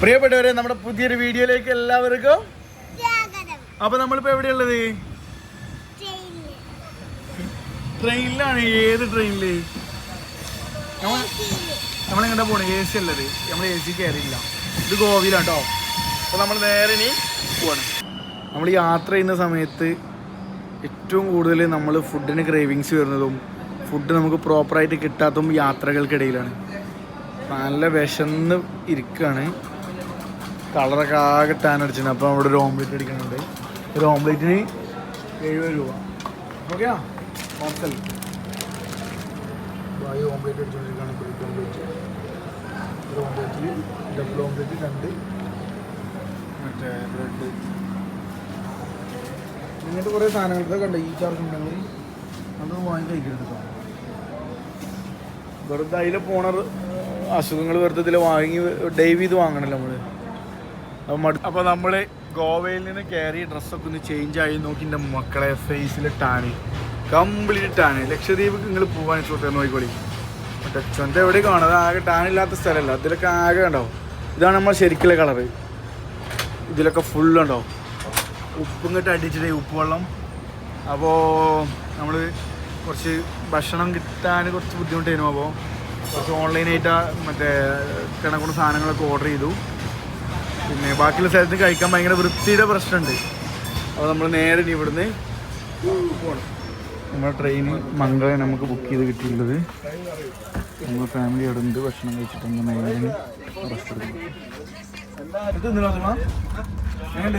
പ്രിയപ്പെട്ടവരെ നമ്മുടെ പുതിയൊരു വീഡിയോയിലേക്ക് എല്ലാവർക്കും അപ്പൊ നമ്മളിപ്പോ എവിടെയുള്ളത്? ട്രെയിനിലാണ്. ഏത് ട്രെയിനിൽ? നമ്മളെങ്ങോട്ടാ പോണേ. എ സി അല്ലത്. നമ്മൾ എ സി കയറിയില്ല ഇത് ഗോവിലാട്ടോ അപ്പൊ നമ്മൾ നേരെ ഇനി പോവാണ്. നമ്മൾ യാത്ര ചെയ്യുന്ന സമയത്ത് ഏറ്റവും കൂടുതൽ നമ്മൾ ഫുഡിന് ക്രേവിങ്സ് വരുന്നതും ഫുഡ് നമുക്ക് പ്രോപ്പറായിട്ട് കിട്ടാത്തതും യാത്രകൾക്കിടയിലാണ്. നല്ല വിശന്ന് ഇരിക്കുകയാണ് കളറൊക്കെ ആകെ ടാൻ അടിച്ചിട്ടുണ്ട് അപ്പോൾ അവിടെ ഒരു ഓംലെറ്റ് അടിക്കുന്നുണ്ട് ഒരു ഓംലെറ്റിന് എഴുപത് രൂപ. ഓക്കെയാ ഓംസൽ ഈ ഓംലെറ്റ് അടിച്ചുകൊണ്ടിരിക്കുകയാണ് ബ്രെഡ് ഓംലെറ്റ് ഒരു ഓംലെറ്റിൽ ഡബിൾ ഓംലെറ്റ് രണ്ട്. മറ്റേ ബ്രെഡ് ഇങ്ങനത്തെ കുറേ സാധനങ്ങൾ ഇതൊക്കെ ഈ ചാർജ് ഉണ്ടെങ്കിൽ അത് വാങ്ങി കഴിക്കരുത് വെറുതെ അതിൽ പോണ അസുഖങ്ങൾ വെറുതെ ഇതിൽ വാങ്ങി ഡൈവ് ചെയ്ത് വാങ്ങണല്ലോ നമ്മൾ അപ്പോൾ നമ്മൾ ഗോവയിൽ നിന്ന് കയറി ഡ്രസ്സൊക്കെ ഒന്ന് ചേഞ്ച് ആയി നോക്കി എന്റെ മക്കളെ ഫേസിൽ ടാണ് കംപ്ലീറ്റ് ടാണ് ലക്ഷദ്വീപ് നിങ്ങൾ പോകാൻ ചോട്ടെ നോക്കിക്കോളി. ചൊന്ത എവിടെ കാണുന്നത്? ആകെ ടാനില്ലാത്ത സ്ഥലമല്ല. അതിലൊക്കെ ആകെ ഉണ്ടാവും. ഇതാണ് നമ്മൾ ശരിക്കുള്ള കളറ് ഇതിലൊക്കെ ഫുൾ ഉണ്ടാവും. ഉപ്പും കിട്ടി അടിച്ചിട്ട് ഉപ്പ് വെള്ളം. അപ്പോൾ നമ്മൾ കുറച്ച് ഭക്ഷണം കിട്ടാൻ കുറച്ച് ബുദ്ധിമുട്ടായിരുന്നു. അപ്പോൾ കുറച്ച് ഓൺലൈനായിട്ട് മറ്റേ കിണക്കുന്ന സാധനങ്ങളൊക്കെ ഓർഡർ ചെയ്തു. പിന്നെ ബാക്കിയുള്ള സ്ഥലത്ത് കഴിക്കാൻ ഭയങ്കര വൃത്തിയുടെ പ്രശ്നമുണ്ട്. അപ്പോൾ നമ്മൾ നേരെ ഇനി ഇവിടുന്ന് പോകണം നമ്മുടെ ട്രെയിന് മംഗളെ നമുക്ക് ബുക്ക് ചെയ്ത് കിട്ടിയിട്ടുള്ളത്. നമ്മൾ ഫാമിലി അവിടെ ഉണ്ട് ഭക്ഷണം കഴിച്ചിട്ട് നമ്മൾ നേരെ റെസ്റ്റ് എടുക്കും ചായ കോഫി സുമ? എങ്ങനെയുണ്ട്?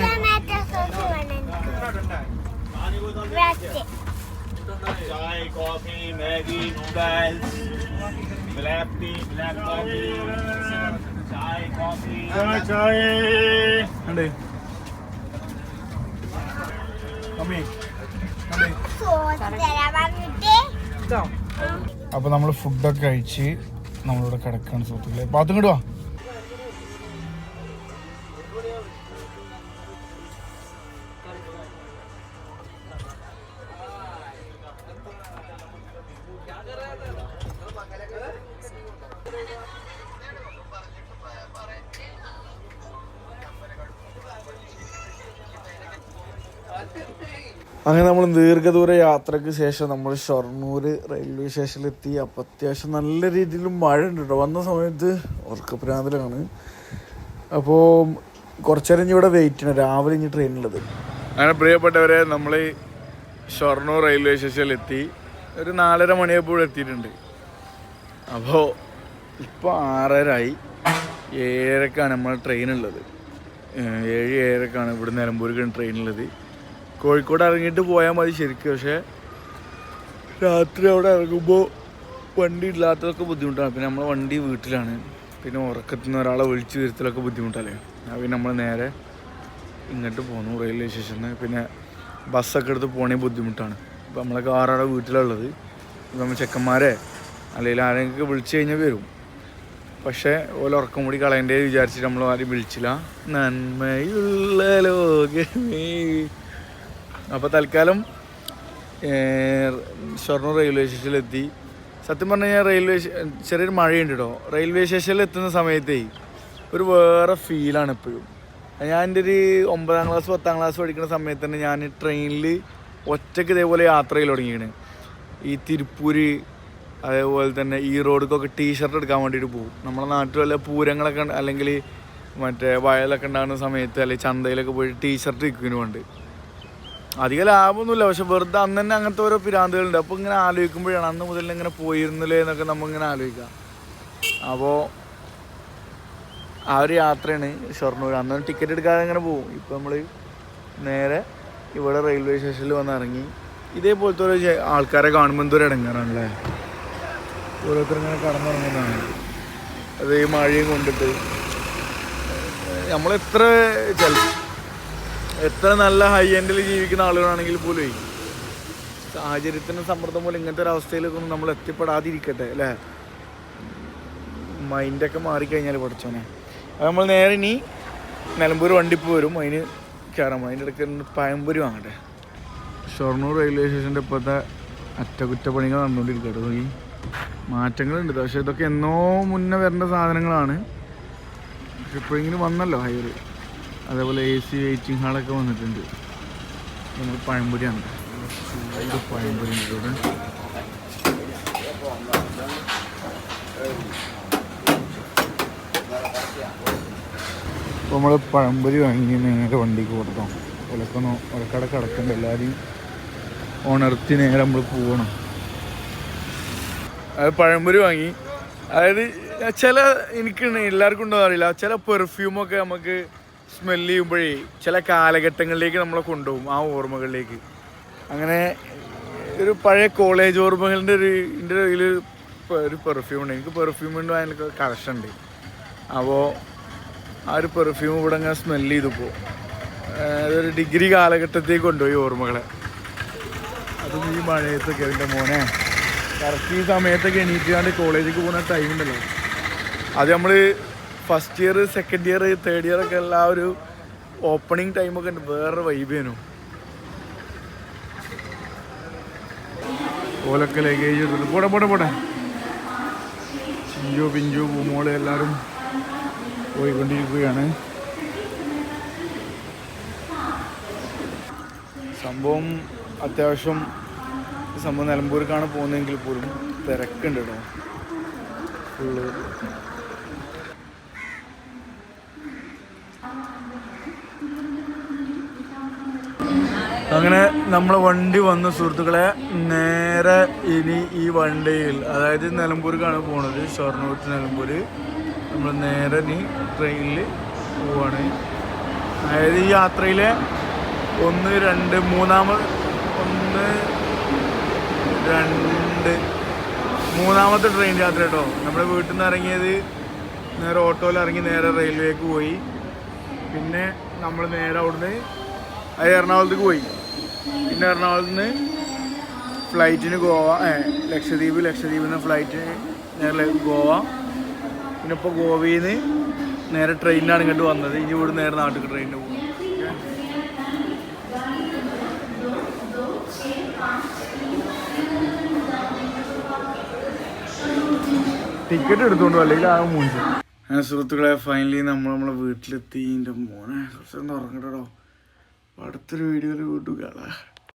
ബ്ലാക്ക് ടീ ബ്ലാക്ക് ബ്രസ്റ്റ് പറഞ്ഞിട്ട് അപ്പൊ നമ്മൾ ഫുഡൊക്കെ കഴിച്ച് നമ്മളിവിടെ കിടക്കാണ് സുഹൃത്തുക്കളെ. പാത്തും കിടുവാ അങ്ങനെ നമ്മൾ ദീർഘദൂര യാത്രയ്ക്ക് ശേഷം നമ്മൾ ഷൊർണൂർ റെയിൽവേ സ്റ്റേഷനിലെത്തി. അപ്പോൾ അത്യാവശ്യം നല്ല രീതിയിൽ മഴ ഉണ്ട് കേട്ടോ വന്ന സമയത്ത് ഉറക്കപ്രാന്തലാണ് അപ്പോൾ കുറച്ചേരം ഇനി ഇവിടെ വെയിറ്റ് ചെയ്യണം. രാവിലെ ഇനി ട്രെയിനുള്ളത് അങ്ങനെ പ്രിയപ്പെട്ടവരെ നമ്മൾ ഷൊർണൂർ റെയിൽവേ സ്റ്റേഷനിലെത്തി. ഒരു നാലര മണിയപ്പോൾ എത്തിയിട്ടുണ്ട്. അപ്പോൾ ഇപ്പോൾ ആറരായി ഏഴരക്കാണ് നമ്മൾ ട്രെയിനുള്ളത് ഏഴ് ഏഴരക്കാണ് ഇവിടെ നിലമ്പൂർക്കാണ് ട്രെയിൻ ഉള്ളത്. കോഴിക്കോട് ഇറങ്ങിയിട്ട് പോയാൽ മതി ശരിക്കും. പക്ഷേ രാത്രി അവിടെ ഇറങ്ങുമ്പോൾ വണ്ടി ഇല്ലാത്തതൊക്കെ ബുദ്ധിമുട്ടാണ്. പിന്നെ നമ്മളെ വണ്ടി വീട്ടിലാണ്. പിന്നെ ഉറക്കത്തിൽ നിന്ന് ഒരാളെ വിളിച്ചു വരുത്തലൊക്കെ ബുദ്ധിമുട്ടല്ലേ? ആ പിന്നെ നമ്മൾ നേരെ ഇങ്ങോട്ട് പോന്നു റെയിൽവേ സ്റ്റേഷനിൽ പിന്നെ ബസ്സൊക്കെ എടുത്ത് പോകണേ ബുദ്ധിമുട്ടാണ്. ഇപ്പം നമ്മളെ കാറവിടെ വീട്ടിലുള്ളത്. നമ്മൾ ചെക്കന്മാരെ അല്ലെങ്കിൽ ആരെങ്കിലും വിളിച്ചു കഴിഞ്ഞാൽ വരും. പക്ഷേ ഓല ഉറക്കം കൂടി കളയണ്ടേ വിചാരിച്ചിട്ട് നമ്മൾ ആരും വിളിച്ചില്ല. നന്മയുള്ള ലോകമേ. അപ്പോൾ തൽക്കാലം ഷൊർണൂർ റെയിൽവേ സ്റ്റേഷനിലെത്തി സത്യം പറഞ്ഞു കഴിഞ്ഞാൽ റെയിൽവേ ചെറിയൊരു മഴയുണ്ട് കേട്ടോ റെയിൽവേ സ്റ്റേഷനിൽ എത്തുന്ന സമയത്തേ ഒരു വേറെ ഫീലാണ് എപ്പോഴും ഞാൻ എന്റെ ഒരു ഒമ്പതാം ക്ലാസ് പത്താം ക്ലാസ് പഠിക്കുന്ന സമയത്ത് തന്നെ ഞാൻ ട്രെയിനിൽ ഒറ്റയ്ക്ക് ഇതേപോലെ യാത്ര ചെയ്യൽ തുടങ്ങിയാണ്. ഈ തിരുപ്പൂര് അതേപോലെ തന്നെ ഈ റോഡിക്കൊക്കെ ടീഷർട്ട് എടുക്കാൻ വേണ്ടിയിട്ട് പോകും നമ്മുടെ നാട്ടിൽ വല്ല പൂരങ്ങളൊക്കെ അല്ലെങ്കിൽ മറ്റേ വയലൊക്കെ ഉണ്ടാകുന്ന സമയത്ത് അല്ലെങ്കിൽ ചന്തയിലൊക്കെ പോയി ടീഷർട്ട് വിൽക്കുന്നതിന് വേണ്ടി അധികം ലാഭമൊന്നുമില്ല. പക്ഷെ വെറുതെ അന്ന് തന്നെ അങ്ങനത്തെ ഓരോ പിരാന്തുകളുണ്ട്. അപ്പോൾ ഇങ്ങനെ ആലോചിക്കുമ്പോഴാണ് അന്ന് മുതൽ ഇങ്ങനെ പോയിരുന്നില്ലേ എന്നൊക്കെ നമ്മളിങ്ങനെ ആലോചിക്കാം അപ്പോൾ ആ ഒരു യാത്രയാണ് ഷൊർണൂർ. അന്ന് ടിക്കറ്റ് എടുക്കാതെ ഇങ്ങനെ പോകും. ഇപ്പോൾ നമ്മൾ നേരെ ഇവിടെ റെയിൽവേ സ്റ്റേഷനിൽ വന്ന് ഇറങ്ങി. ഇതേപോലത്തെ ഓരോ ആൾക്കാരെ കാണുമ്പോൾ എന്തോ ഒരു ഇടങ്ങാറാണല്ലേ? ഓരോരുത്തർ ഇങ്ങനെ കടന്നിറങ്ങുന്നതാണ്. അത് ഈ മഴയും കൊണ്ടിട്ട്. നമ്മളെത്ര ചില എത്ര നല്ല ഹൈ എൻഡിൽ ജീവിക്കുന്ന ആളുകളാണെങ്കിൽ പോലും സാഹചര്യത്തിന് സമ്മർദ്ദം പോലെ ഇങ്ങനത്തെ ഒരു അവസ്ഥയിലേക്കൊന്നും നമ്മൾ എത്തിപ്പെടാതിരിക്കട്ടെ അല്ലേ? മൈൻഡൊക്കെ മാറിക്കഴിഞ്ഞാൽ പഠിച്ചോനെ. അത് നമ്മൾ നേരെ ഇനി നിലമ്പൂർ വണ്ടിപ്പ് വരും. അതിന് കയറാം അതിന്റെ ഇടയ്ക്ക് പഴംപൊരി വാങ്ങട്ടെ. ഷൊർണൂർ റെയിൽവേ സ്റ്റേഷന്റെ ഇപ്പോഴത്തെ അറ്റകുറ്റപ്പണികൾ നടന്നുകൊണ്ടിരിക്കട്ടെ ഈ മാറ്റങ്ങളുണ്ട്. പക്ഷേ ഇതൊക്കെ എന്നോ മുന്നേ വരേണ്ട സാധനങ്ങളാണ്. പക്ഷെ ഇപ്പോഴെങ്കിലും വന്നല്ലോ ഹയർ അതേപോലെ എ സി വെയിറ്റിംഗ് ഹാളൊക്കെ വന്നിട്ടുണ്ട്. നമ്മൾ പഴംപൊരിയാണ്. പഴംപൊരി ഇവിടെ. അപ്പോൾ നമ്മൾ പഴംപൊരി വാങ്ങി നേരെ വണ്ടിക്ക് കൊടുക്കാം ഒലക്കണോ? ഒലക്കട കിടക്കണ്ട. എല്ലാവരെയും ഉണർത്തി നേരെ നമ്മൾ പോകണം അത് പഴംപൊരി വാങ്ങി. അതായത് ചില എനിക്ക് എല്ലാവർക്കും ഉണ്ടോ അറിയില്ല. ചില പെർഫ്യൂമൊക്കെ നമുക്ക് സ്മെൽ ചെയ്യുമ്പോഴേ ചില കാലഘട്ടങ്ങളിലേക്ക് നമ്മളെ കൊണ്ടുപോകും ആ ഓർമ്മകളിലേക്ക്. അങ്ങനെ ഒരു പഴയ കോളേജ് ഓർമ്മകളുടെ ഒരു എന്റെ കയ്യിൽ ഒരു പെർഫ്യൂം ഉണ്ട്. എനിക്ക് പെർഫ്യൂമിന്റെ അതിനൊക്കെ കളക്ഷൻ ഉണ്ട്. അപ്പോൾ ആ ഒരു പെർഫ്യൂം ഇവിടെ അങ്ങനെ സ്മെല്ല് ചെയ്തപ്പോൾ അതൊരു ഡിഗ്രി കാലഘട്ടത്തേക്ക് കൊണ്ടുപോയി ഓർമ്മകളെ. അതും ഈ മഴയത്തൊക്കെ എന്റെ മോനെ. കറക്റ്റ് ഈ സമയത്തൊക്കെ എണീറ്റാണ്ട് കോളേജിലേക്ക് പോകുന്ന ടൈം ഉണ്ടല്ലോ. അത് നമ്മൾ first year second year third year ഒക്കെ ഉള്ള ആ ഒരു ഓപ്പണിങ് ടൈമൊക്കെ ഉണ്ട്. വേറെ വൈബേനു ഓലൊക്കെ ലഗേജ് എടുത്തിട്ട് പോടെ പോടെ പോടെ. ചിഞ്ചു പിഞ്ചു പൂമോൾ എല്ലാവരും പോയിക്കൊണ്ടിരിക്കുകയാണ്. സംഭവം അത്യാവശ്യം സംഭവം നിലമ്പൂർക്കാണ് പോകുന്നതെങ്കിൽ പോലും തിരക്കുണ്ട് കേട്ടോ ഫുള്ള് അങ്ങനെ നമ്മളെ വണ്ടി വന്ന സുഹൃത്തുക്കളെ. നേരെ ഇനി ഈ വണ്ടിയിൽ അതായത് നിലമ്പൂർക്കാണ് പോണത് ഷൊർണൂർ ടു നിലമ്പൂർ നമ്മൾ നേരെ ഇനി ട്രെയിനിൽ പോവാണ്. അതായത് ഈ യാത്രയിലെ ഒന്ന് രണ്ട് മൂന്നാമത് ഒന്ന് രണ്ട് മൂന്നാമത്തെ ട്രെയിൻ യാത്ര കേട്ടോ നമ്മുടെ വീട്ടിൽ നിന്ന് ഇറങ്ങിയത് നേരെ ഓട്ടോയിൽ ഇറങ്ങി നേരെ റെയിൽവേക്ക് പോയി. പിന്നെ നമ്മൾ നേരെ അവിടുന്ന് എറണാകുളത്തേക്ക് പോയി. പിന്നെ എറണാകുളത്ത് നിന്ന് ഫ്ലൈറ്റിന് ഗോവ ലക്ഷദ്വീപ് ലക്ഷദ്വീപിൽ നിന്ന് ഫ്ലൈറ്റിന് നേരെ ഗോവ. പിന്നെ ഇപ്പോൾ ഗോവയിൽ നിന്ന് നേരെ ട്രെയിനിലാണ് ഇങ്ങോട്ട് വന്നത്. ഇനി ഇവിടെ നേരെ നാട്ടിൽ ട്രെയിനിന് പോകും. ടിക്കറ്റ് എടുത്തോണ്ടോ അല്ലെങ്കിൽ ആ അങ്ങനെ സുഹൃത്തുക്കളെ ഫൈനലി നമ്മൾ നമ്മളെ വീട്ടിലെത്തി. എന്റെ മോനെ കുറച്ചൊന്ന് ഉറങ്ങട്ടോ അടുത്തൊരു വീഡിയോയിൽ വീണ്ടും കാണാം.